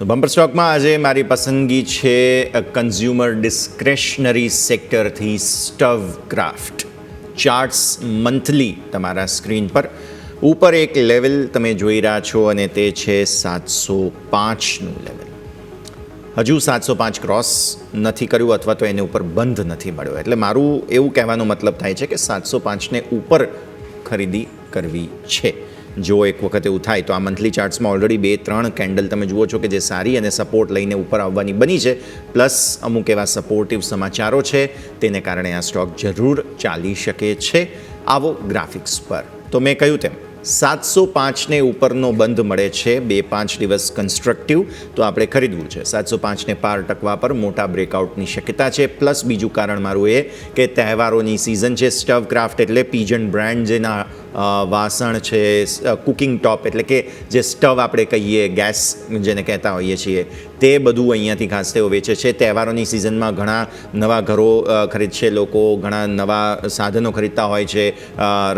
Bumper સ્ટોકમાં આજે મારી પસંદગી છે કન્ઝ્યુમર ડિસ્ક્રેશનરી સેક્ટરથી સ્ટવ ક્રાફ્ટ ચાર્ટ્સ મંથલી તમારા સ્ક્રીન પર. ઉપર એક લેવલ તમે જોઈ રહ્યા છો અને તે છે સાતસો પાંચનું લેવલ હજુ સાતસો પાંચ ક્રોસ નથી કર્યું અથવા તો એને ઉપર બંધ નથી મળ્યો. એટલે મારું એવું કહેવાનો મતલબ થાય છે કે સાતસો પાંચને ઉપર ખરીદી કરવી છે. જો એક વખત એવું થાય તો આ મંથલી ચાર્ટ્સમાં ઓલરેડી બે, ત્રણ કેન્ડલ તમે જુઓ છો કે જે સારી અને સપોર્ટ લઈને ઉપર આવવાની બની છે. પ્લસ અમુક એવા સપોર્ટિવ સમાચારો છે, તેને કારણે આ સ્ટોક જરૂર ચાલી શકે છે. આવો ગ્રાફિક્સ પર. તો મેં કહ્યું તેમ, સાતસો પાંચને ઉપરનો બંધ મળે છે, બે, પાંચ દિવસ કન્સ્ટ્રક્ટિવ તો આપણે ખરીદવું છે. સાતસો પાંચને પાર ટકવા પર મોટા બ્રેકઆઉટની શક્યતા છે. પ્લસ બીજું કારણ મારું એ કે તહેવારોની સિઝન છે સ્ટવ ક્રાફ્ટ એટલે પીજન બ્રાન્ડ જેના વાસણ છે કુકિંગ ટોપ એટલે કે જે સ્ટવ આપણે કહીએ ગેસ જેને કહેતા હોઈએ છીએ, તે બધું અહીંયાથી ખાસ તેઓ વેચે છે. તહેવારોની સિઝનમાં ઘણા નવા ઘરો ખરીદશે લોકો ઘણા નવા સાધનો ખરીદતા હોય છે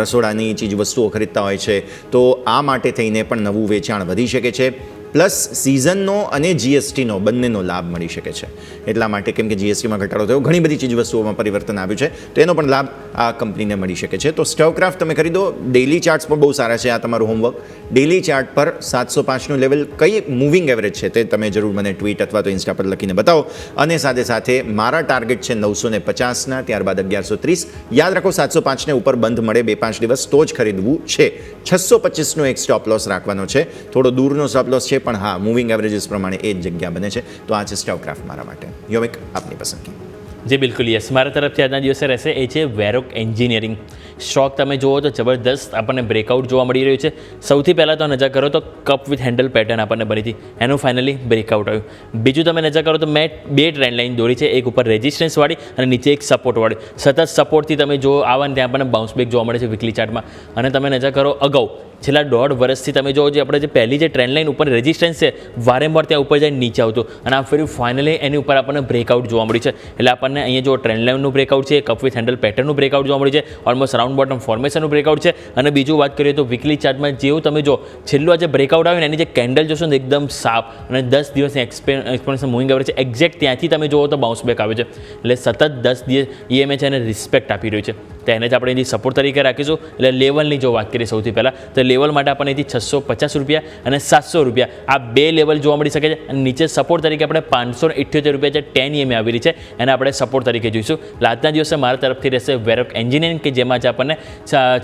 રસોડાની ચીજ વસ્તુઓ ખરીદતા હોય છે. તો આ માટે થઈને પણ નવું વેચાણ વધી શકે છે. પ્લસ સિઝનનો અને જીએસટીનો બંનેનો લાભ મળી શકે છે. એટલા માટે કેમ કે જીએસટીમાં ઘટાડો થયો, ઘણી બધી ચીજ વસ્તુઓમાં પરિવર્તન આવ્યું છે, તો એનો પણ લાભ આ કંપનીને મળી શકે છે. તો સ્ટવક્રાફ્ટ તમે ખરીદો ડેલી ચાર્ટ્સ પણ બહુ સારા છે આ તમારું હોમવર્ક. ડેલી ચાર્ટ પર સાતસો પાંચનું લેવલ કઈ મૂવિંગ એવરેજ છે તે તમે જરૂર મને ટ્વીટ અથવા તો ઇન્સ્ટા પર લખીને બતાવો. અને સાથે સાથે મારા ટાર્ગેટ છે નવસો ને પચાસના, ત્યારબાદ અગિયારસો ત્રીસ. યાદ રાખો સાતસો પાંચને ઉપર બંધ મળે બે પાંચ દિવસ તો જ ખરીદવું છે. છસો પચીસનો એક સ્ટોપ લોસ રાખવાનો છે. થોડો દૂરનો સ્ટોપ લોસ છે પણ હા મૂવિંગ એવરેજીસ પ્રમાણે એ જ જગ્યા બને છે. તો આ છે સ્ટવક્રાફ્ટ મારા માટે. યોમિક આપની પસંદગી. જે, બિલકુલ યસ મારા તરફથી આજના દિવસે રહેશે એ છે વેરોક એન્જિનિયરિંગ સ્ટોક તમે જુઓ તો જબરદસ્ત આપણને બ્રેકઆઉટ જોવા મળી રહ્યું છે. સૌથી પહેલાં તો નજર કરો તો કપ વિથ હેન્ડલ પેટર્ન આપણને બની હતી. એનું ફાઇનલી બ્રેકઆઉટ આવ્યું. બીજું તમે નજર કરો તો મેં બે ટ્રેન્ડ લાઇન દોરી છે. એક ઉપર રેઝિસ્ટન્સવાળી અને નીચે એક સપોર્ટવાળી સતત સપોર્ટથી તમે જો આવા ને ત્યાં આપણને બાઉન્સ બેક જોવા મળે છે વીકલી ચાર્ટમાં અને તમે નજર કરો અગાઉ. છેલ્લા દોઢ વર્ષથી તમે જો જે આપણે જે પહેલી જે ટ્રેન્ડ લાઇન ઉપર રેઝિસ્ટન્સ છે, વારંવાર ત્યાં ઉપર જઈને નીચે આવતું. અને આ ફરી ફાઇનલી એની ઉપર આપણને બ્રેકઆઉટ જોવા મળ્યું છે. એટલે આપણને અહીંયા જો ટ્રેન્ડ લાઇનનું બ્રેકઆઉટ છે કપ વિથ હેન્ડલ પેટર્નનું બ્રેકઆઉટ જોવા મળ્યું છે ઓલમોસ્ટ રાઉન્ડ બોટમ ફોર્મેશનનું બ્રેકઆઉટ છે. અને બીજું વાત કરીએ તો વીકલી ચાર્ટમાં જેવું તમે જો છેલ્લું જે બ્રેકઆઉટ આવ્યું ને, એની જે કેન્ડલ જોશો ને, એકદમ સાફ અને દસ દિવસની એક્સપેન્સ મૂવિંગ એવરેજ છે. એક્ઝેક્ટ ત્યાંથી તમે જુઓ તો બાઉન્સ બેક આવે છે. એટલે સતત દસ દિવસ ઈએમએ છે એને રિસ્પેક્ટ આપી રહ્યું છે. તો એને જ આપણે અહીંથી સપોર્ટ તરીકે રાખીશું. એટલે લેવલની જો વાત કરીએ સૌથી પહેલાં, તો લેવલ માટે આપણને અહીંથી છસો પચાસ રૂપિયા અને સાતસો રૂપિયા આ બે લેવલ જોવા મળી શકે છે. અને નીચે સપોર્ટ તરીકે આપણે પાંચસો ઇઠ્યોતેર રૂપિયા જે ટેન ઈએમએ આવી રહી છે, એને આપણે સપોર્ટ તરીકે જોઈશું. આજના દિવસે મારા તરફથી રહેશે વેરોક એન્જિનિયરિંગ કે જેમાં જ આપણને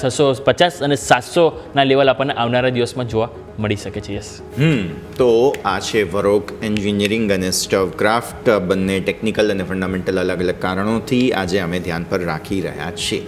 છસો પચાસ અને સાતસોના લેવલ આપણને આવનારા દિવસમાં જોવા મળી શકે છે. યસ હમ, તો આ છે વરોક એન્જિનિયરિંગ અને સ્ટવક્રાફ્ટ બંને ટેકનિકલ અને ફંડામેન્ટલ અલગ અલગ કારણોથી આજે અમે ધ્યાન પર રાખી રહ્યા છીએ.